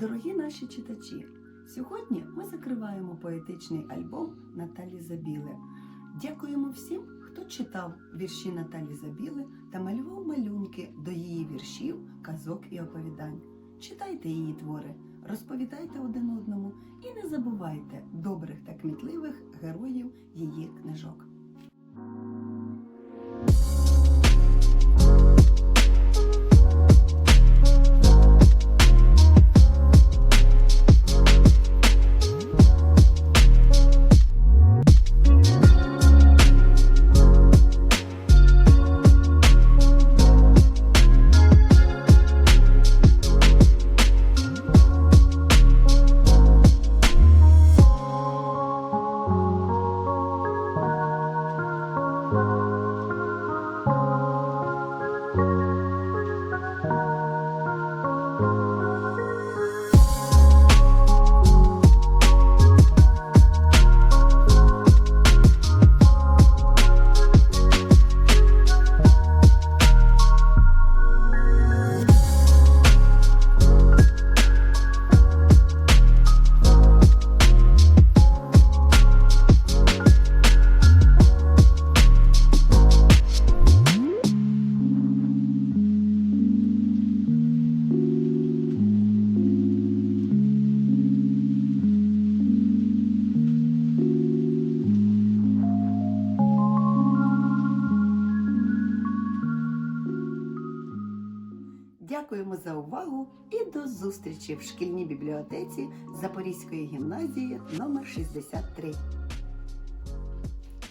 Дорогі наші читачі, сьогодні ми закриваємо поетичний альбом Наталі Забіле. Дякуємо всім, хто читав вірші Наталі Забіле та малював малюнки до її віршів, казок і оповідань. Читайте її твори, розповідайте один одному і не забувайте добрих та кмітливих героїв її книжок. Дякуємо за увагу і до зустрічі в шкільній бібліотеці Запорізької гімназії номер 63.